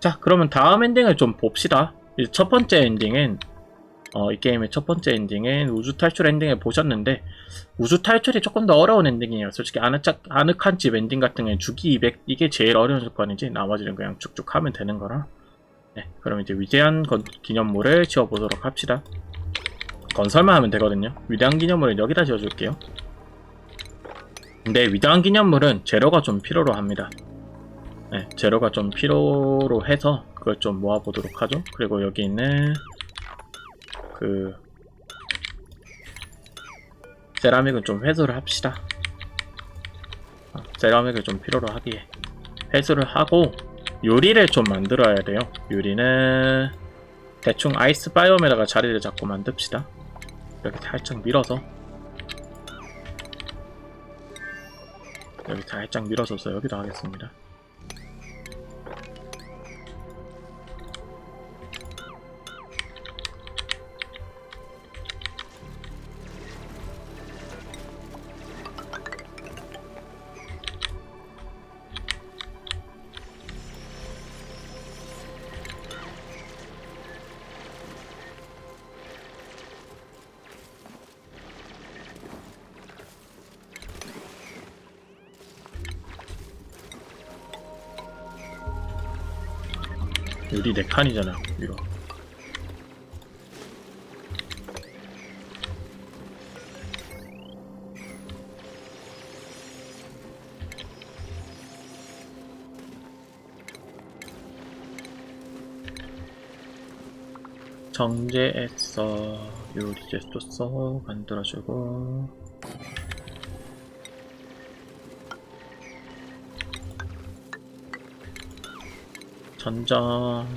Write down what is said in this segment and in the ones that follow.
자, 그러면 다음 엔딩을 좀 봅시다. 이첫 번째 엔딩은 어, 이 게임의 첫 번째 엔딩은 우주 탈출 엔딩을 보셨는데 우주 탈출이 조금 더 어려운 엔딩이에요. 솔직히 아늑짝, 아늑한 집 엔딩 같은 경우에 주기 200 이게 제일 어려운 조건이지 나머지는 그냥 쭉쭉 하면 되는 거라. 네, 그럼 이제 위대한 건- 기념물을 지어보도록 합시다. 건설만 하면 되거든요. 위대한 기념물은 여기다 지어줄게요. 근데 위대한 기념물은 재료가 좀 필요로 합니다. 네, 재료가 좀 필요로 해서 그걸 좀 모아보도록 하죠. 그리고 여기 있는 그 세라믹은 좀 회수를 합시다. 아, 세라믹을 좀 필요로 하기에 회수를 하고 요리를 좀 만들어야 돼요. 요리는 대충 아이스 바이옴에다가 자리를 잡고 만듭시다. 이렇게 살짝 밀어서 여기 살짝 밀어줘서 여기도 하겠습니다. 요리 4칸이잖아 이거. 정제했어 요리제 줬어 만들어주고 전정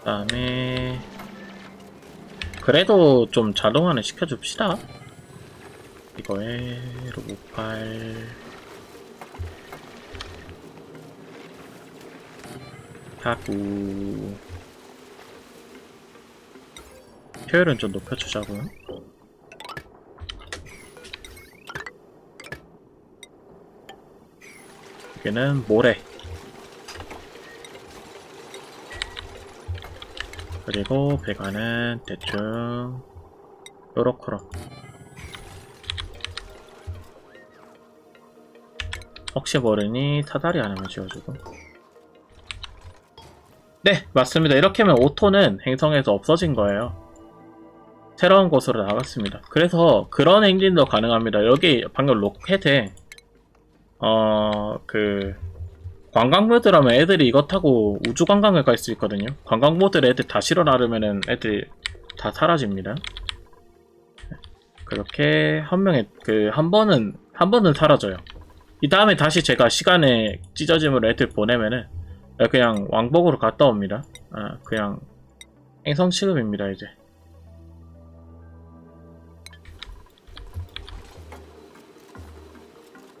그다음에 그래도 좀 자동화는 시켜줍시다. 이거에 로봇팔 하고 효율은 좀 높여주자고요 여기는 모래. 그리고 배관은 대충 요렇게로 혹시 모르니 사다리 하나만 지어주고. 네 맞습니다. 이렇게 하면 오토는 행성에서 없어진 거예요. 새로운 곳으로 나갔습니다. 그래서 그런 엔진도 가능합니다. 여기 방금 로켓에 어, 그, 관광 모드라면 애들이 이거 타고 우주 관광을 갈 수 있거든요. 관광 모드를 애들 다 실어나르면은 애들이 다 사라집니다. 그렇게 한 명의, 그, 한 번은, 한 번은 사라져요. 이 다음에 다시 제가 시간에 찢어짐으로 애들 보내면은 그냥 왕복으로 갔다 옵니다. 아, 그냥 행성 취급입니다, 이제.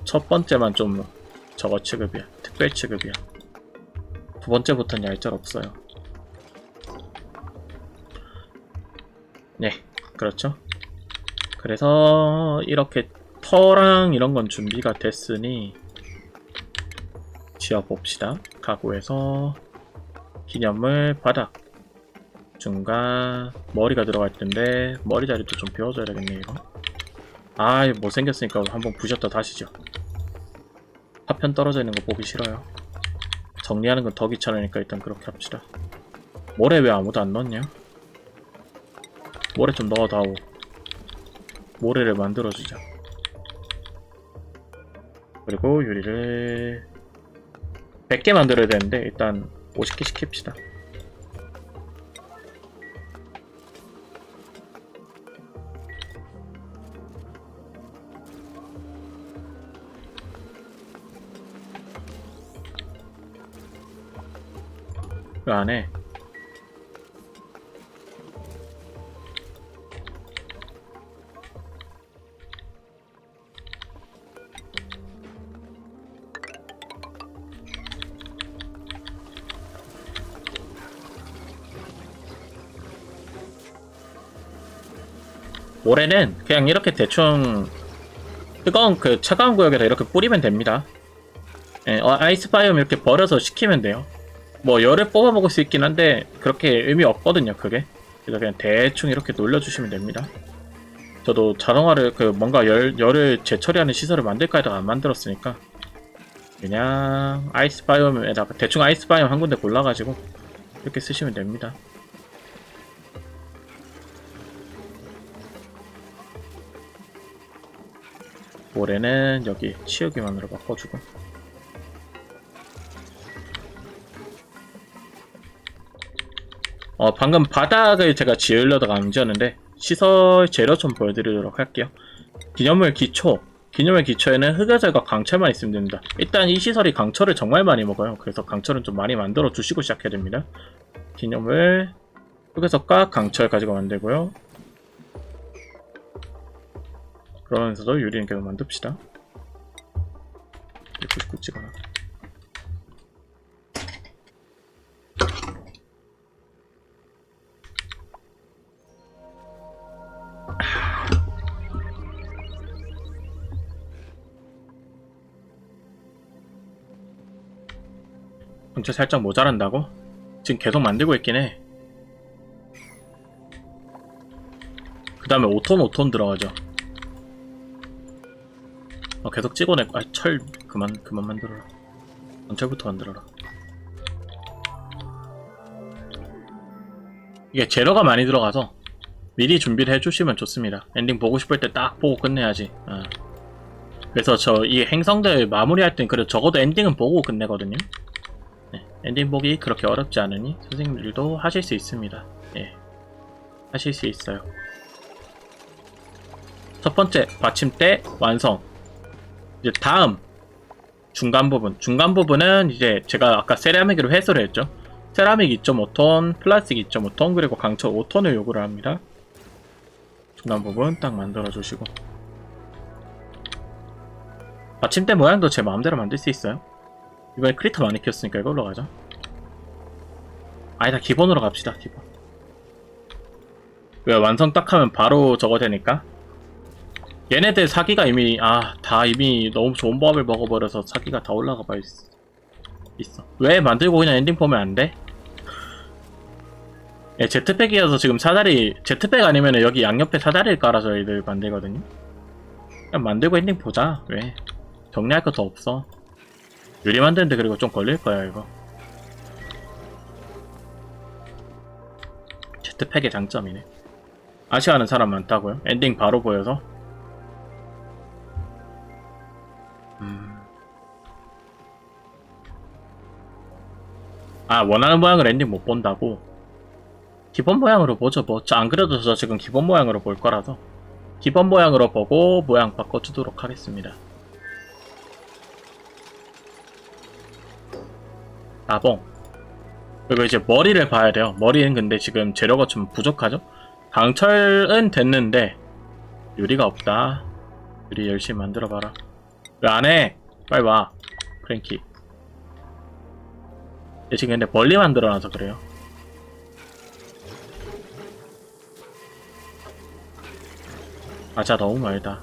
첫 번째만 좀 저거 취급이야. 특별 취급이야. 두 번째부터는 얄짤 없어요. 네, 그렇죠. 그래서 이렇게 터랑 이런 건 준비가 됐으니 지어봅시다. 가구에서 기념물 바닥 중간 머리가 들어갈 텐데 머리 자리도 좀 비워줘야 되겠네 이거. 아, 못생겼으니까 한번 부셨다 다시죠. 파편 떨어져 있는 거 보기 싫어요. 정리하는 건 더 귀찮으니까 일단 그렇게 합시다. 모래 왜 아무도 안 넣었냐? 모래 좀 넣어다오. 모래를 만들어주자. 그리고 유리를 100개 만들어야 되는데 일단 50개 시킵시다. 그 안에 모래는 그냥 이렇게 대충 뜨거운 그 차가운 구역에다 이렇게 뿌리면 됩니다. 예, 어, 아이스 바이옴 이렇게 버려서 식히면 돼요. 뭐 열을 뽑아 먹을 수 있긴 한데 그렇게 의미 없거든요, 그게. 그래서 그냥 대충 이렇게 놀려주시면 됩니다. 저도 자동화를 그 뭔가 열 열을 재처리하는 시설을 만들까 하다가 안 만들었으니까 그냥 아이스 바이옴에다가 대충 아이스 바이옴 한 군데 골라가지고 이렇게 쓰시면 됩니다. 모래는 여기 치우기만으로 바꿔주고 어 방금 바닥을 제가 지으려다가 안 지었는데 시설 재료 좀 보여드리도록 할게요. 기념물 기초. 기념물 기초에는 흑여절과 강철만 있으면 됩니다. 일단 이 시설이 강철을 정말 많이 먹어요. 그래서 강철은 좀 많이 만들어 주시고 시작해야 됩니다. 기념물 흑여석과 강철 가지고 만들고요. 그러면서도 유리는 계속 만듭시다. 199 찍어놔 경찰 살짝 모자란다고? 지금 계속 만들고 있긴 해. 그 다음에 5톤 5톤 들어가죠. 어, 계속 찍어내. 아, 철 그만 그만 만들어라. 전철부터 만들어라. 이게 재료가 많이 들어가서 미리 준비를 해주시면 좋습니다. 엔딩 보고 싶을 때 딱 보고 끝내야지. 어. 그래서 저 이 행성들 마무리할 땐 그래도 적어도 엔딩은 보고 끝내거든요. 네, 엔딩 보기 그렇게 어렵지 않으니 선생님들도 하실 수 있습니다. 예, 하실 수 있어요. 첫 번째 받침대 완성. 이제 다음 중간 부분. 중간 부분은 이제 제가 아까 세라믹으로 해소를 했죠. 세라믹 2.5톤, 플라스틱 2.5톤, 그리고 강철 5톤을 요구를 합니다. 중간 부분 딱 만들어 주시고. 받침대 모양도 제 마음대로 만들 수 있어요. 이번에 크리터 많이 키웠으니까 이걸로 가자. 아니다 기본으로 갑시다 기본. 왜 완성 딱 하면 바로 저거 되니까. 얘네들 사기가 이미 아 다 이미 너무 좋은 법을 먹어버려서 사기가 다 올라가 봐 있어. 있어. 왜 만들고 그냥 엔딩 보면 안 돼? 예, 제트팩이어서 지금 사다리 제트팩 아니면 여기 양옆에 사다리를 깔아서 애들 만들거든요. 그냥 만들고 엔딩 보자. 왜? 정리할 거 더 없어. 유리 만드는데 그리고 좀 걸릴 거야 이거. 제트팩의 장점이네. 아쉬워하는 사람 많다고요? 엔딩 바로 보여서? 음. 아 원하는 모양을 엔딩 못 본다고? 기본 모양으로 보죠 뭐. 저안 그래도 저 지금 기본 모양으로 볼 거라서 기본 모양으로 보고 모양 바꿔주도록 하겠습니다. 나봉. 그리고 이제 머리를 봐야 돼요. 머리는 근데 지금 재료가 좀 부족하죠? 강철은 됐는데 유리가 없다. 유리 열심히 만들어봐라. 왜 안 해? 빨리 와. 프랭키. 얘 지금 근데 멀리 만들어놔서 그래요. 아자 너무 멀다.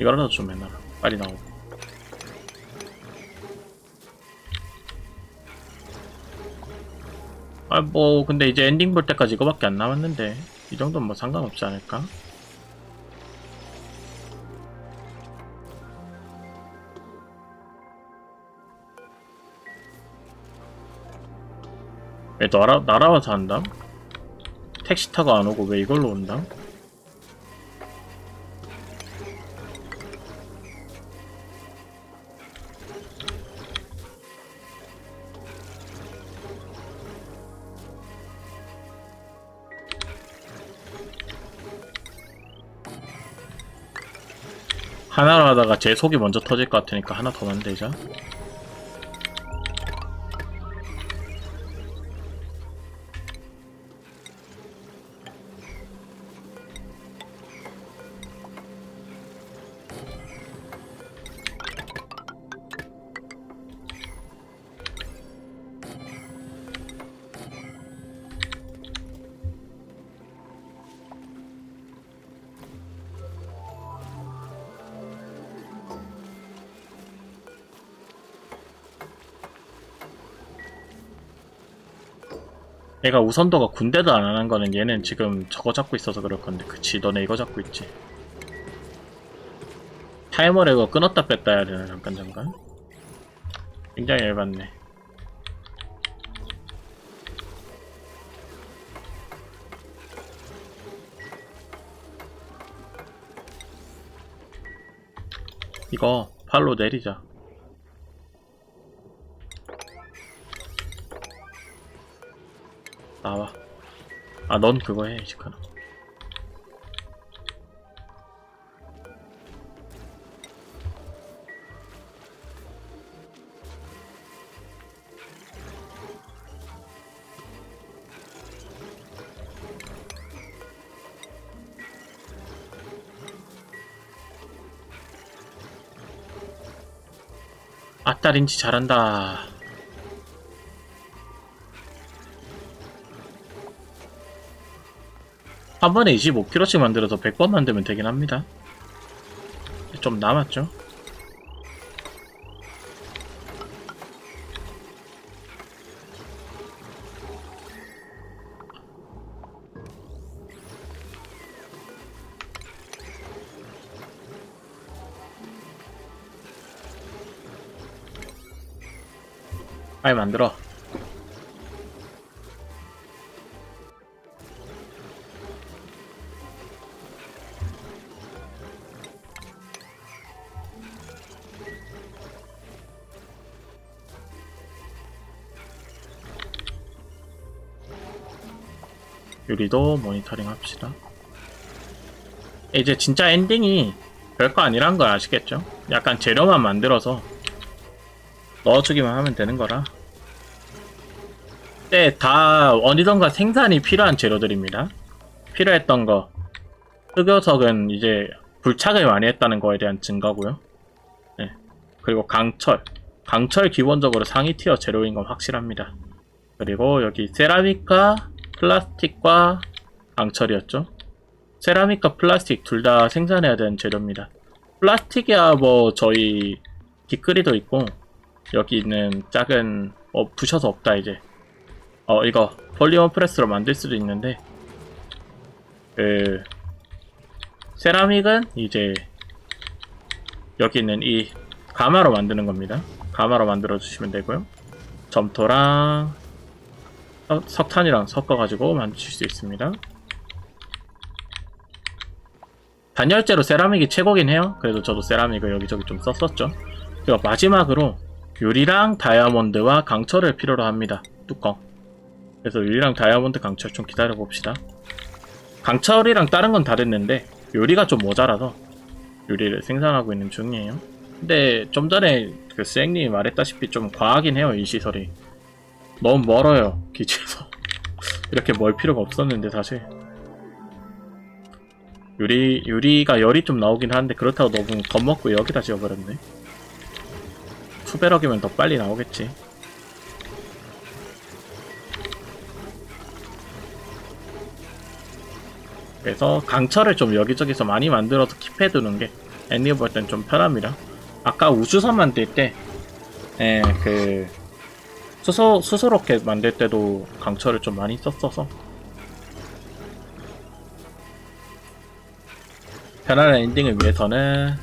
이거라도 좀 해놔라. 빨리 나오고. 아, 뭐, 근데 이제 엔딩 볼 때까지 이거밖에 안 남았는데. 이 정도는 뭐 상관없지 않을까? 왜 날아, 날아와서 한다? 택시 타고 안 오고 왜 이걸로 온다? 하나로 하다가 제 속이 먼저 터질 것 같으니까 하나 더 만들자. 얘가 우선도가 군대도 안 하는 거는 얘는 지금 저거 잡고 있어서 그럴 건데. 그치 너네 이거 잡고 있지. 타이머를 이거 끊었다 뺐다 해야 되나 잠깐 잠깐. 굉장히 열받네. 이거 팔로 내리자 아 넌 그거 해 시카나 아따린지 잘한다 한 번에 25kg씩 만들어서 100번 만들면 되긴 합니다. 좀 남았죠? 빨리 만들어. 유리도 모니터링 합시다. 이제 진짜 엔딩이 별거 아니란 걸 아시겠죠? 약간 재료만 만들어서 넣어주기만 하면 되는 거라. 네, 다 어디선가 생산이 필요한 재료들입니다. 필요했던 거. 흑요석은 이제 불착을 많이 했다는 거에 대한 증거고요. 네. 그리고 강철. 강철 기본적으로 상위 티어 재료인 건 확실합니다. 그리고 여기 세라믹과 플라스틱과 강철이었죠. 세라믹과 플라스틱 둘 다 생산해야 되는 재료입니다. 플라스틱이야 뭐 저희 뒷그리도 있고 여기 있는 작은 어 부셔서 없다 이제 어 이거 폴리머 프레스로 만들 수도 있는데 그 세라믹은 이제 여기 있는 이 가마로 만드는 겁니다. 가마로 만들어 주시면 되고요. 점토랑 석- 석탄이랑 섞어가지고 만드실 수 있습니다. 단열재로 세라믹이 최고긴 해요. 그래도 저도 세라믹을 여기저기 좀 썼었죠. 그리고 마지막으로 유리랑 다이아몬드와 강철을 필요로 합니다. 뚜껑. 그래서 유리랑 다이아몬드 강철 좀 기다려 봅시다. 강철이랑 다른 건 다 됐는데 유리가 좀 모자라서 유리를 생산하고 있는 중이에요. 근데 좀 전에 그 쌩님이 말했다시피 좀 과하긴 해요 이 시설이. 너무 멀어요 기지에서. 이렇게 멀 필요가 없었는데 사실. 유리 유리가 열이 좀 나오긴 하는데 그렇다고 너무 겁먹고 여기다 지어버렸네. 수배럭이면 더 빨리 나오겠지. 그래서 강철을 좀 여기저기서 많이 만들어서 킵해두는 게 애니 볼땐좀 편합니다. 아까 우주선 만들 때 예, 그 수소, 수소 로켓 만들 때도 강철을 좀 많이 썼어서. 편안한 엔딩을 위해서는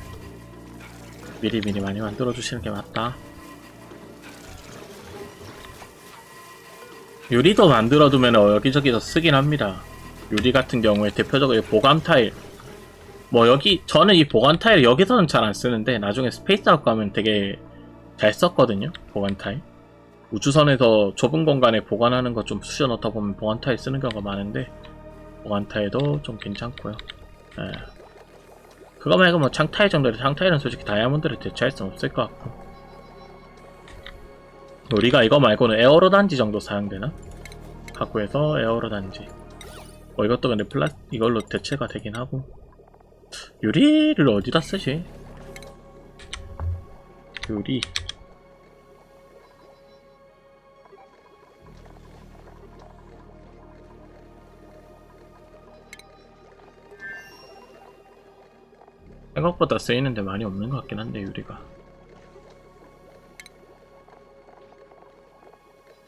미리미리 많이 만들어 주시는 게 맞다. 유리도 만들어 두면 여기저기서 쓰긴 합니다. 유리 같은 경우에 대표적으로 이 보관 타일. 뭐 여기 저는 이 보관 타일 여기서는 잘 안 쓰는데 나중에 스페이스아웃 가면 되게 잘 썼거든요 보관 타일 우주선에서 좁은 공간에 보관하는 거좀 쑤셔 넣다 보면 보관 타일 쓰는 경우가 많은데 보관 타일도 좀 괜찮고요. 예. 그거 말고 뭐 창타일 정도로 창타일은 솔직히 다이아몬드를 대체할 수는 없을 것 같고 우리가 이거 말고는 에어로 단지 정도 사용되나? 해서 에어로 단지 뭐 이것도 근데 플라 이걸로 대체가 되긴 하고 유리를 어디다 쓰지? 유리 생각보다 쓰이는데 많이 없는 것 같긴 한데 유리가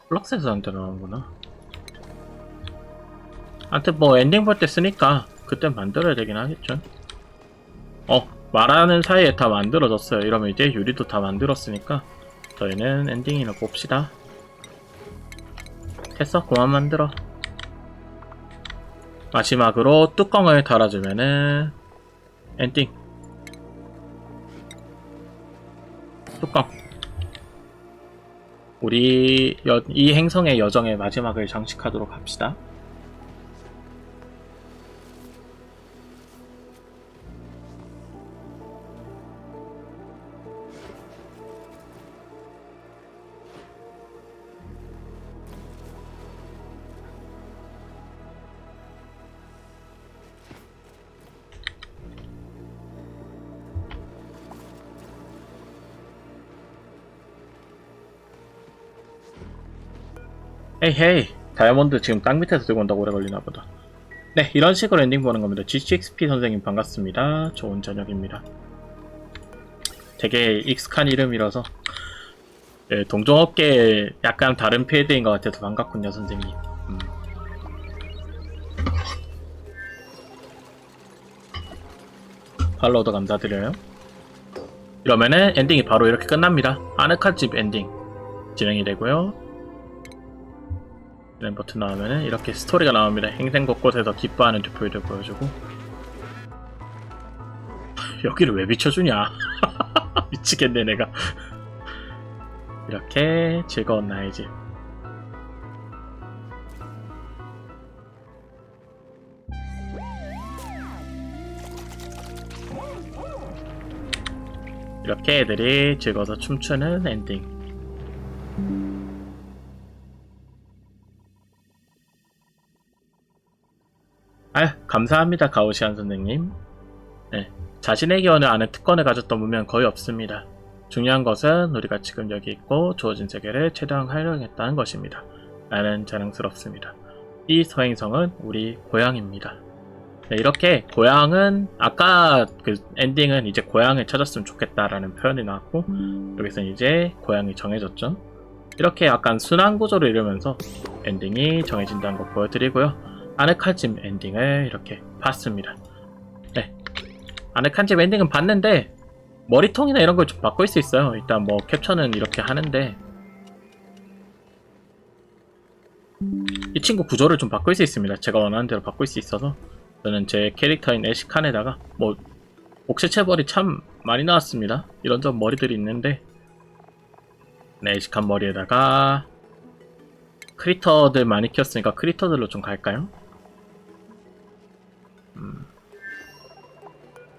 플럭스에서 한테 나오는구나 하여튼 뭐 엔딩 볼 때 쓰니까 그때 만들어야 되긴 하겠죠. 어, 말하는 사이에 다 만들어졌어요. 이러면 이제 유리도 다 만들었으니까 저희는 엔딩이나 봅시다. 됐어, 그만 만들어. 마지막으로 뚜껑을 달아주면은 엔딩. 뚜껑. 우리 여- 이 행성의 여정의 마지막을 장식하도록 합시다. 헤이 헤이. 다이아몬드 지금 땅 밑에서 들고 온다고 오래 걸리나 보다. 네 이런 식으로 엔딩 보는 겁니다. GCXP 선생님 반갑습니다. 좋은 저녁입니다. 되게 익숙한 이름이라서. 예, 동종업계에 약간 다른 필드인 것 같아서 반갑군요 선생님. 음. 팔로우도 감사드려요. 이러면은 엔딩이 바로 이렇게 끝납니다. 아늑한 집 엔딩. 진행이 되고요 램 버튼 나오면은 이렇게 스토리가 나옵니다. 행생 곳곳에서 기뻐하는 튜표이를 보여주고 여기를 왜 비춰주냐? 미치겠네 내가. 이렇게 즐거운 나의 집. 이렇게 애들이 즐거워서 춤추는 엔딩. 감사합니다, 가오시안 선생님. 네, 자신의 기원을 아는 특권을 가졌던 문명 거의 없습니다. 중요한 것은 우리가 지금 여기 있고 주어진 세계를 최대한 활용했다는 것입니다. 나는 자랑스럽습니다. 이 서행성은 우리 고향입니다. 네, 이렇게 고향은 아까 그 엔딩은 이제 고향을 찾았으면 좋겠다라는 표현이 나왔고 여기서 이제 고향이 정해졌죠. 이렇게 약간 순환 구조를 이루면서 엔딩이 정해진다는 걸 보여드리고요. 아늑한집 엔딩을 이렇게 봤습니다. 네. 아늑한집 엔딩은 봤는데, 머리통이나 이런 걸 좀 바꿀 수 있어요. 일단 뭐 캡처는 이렇게 하는데, 이 친구 구조를 좀 바꿀 수 있습니다. 제가 원하는 대로 바꿀 수 있어서, 저는 제 캐릭터인 애쉬칸에다가, 뭐, 옥시체벌이 참 많이 나왔습니다. 이런저런 머리들이 있는데, 네, 애쉬칸 머리에다가, 크리터들 많이 키웠으니까 크리터들로 좀 갈까요? 음.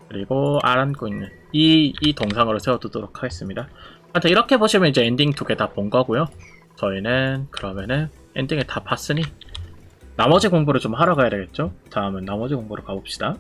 그리고 아란고 있는 이, 이 동상으로 세워두도록 하겠습니다. 하여튼 이렇게 보시면 이제 엔딩 두 개 다 본 거고요. 저희는 그러면은 엔딩을 다 봤으니 나머지 공부를 좀 하러 가야 되겠죠? 다음은 나머지 공부로 가봅시다.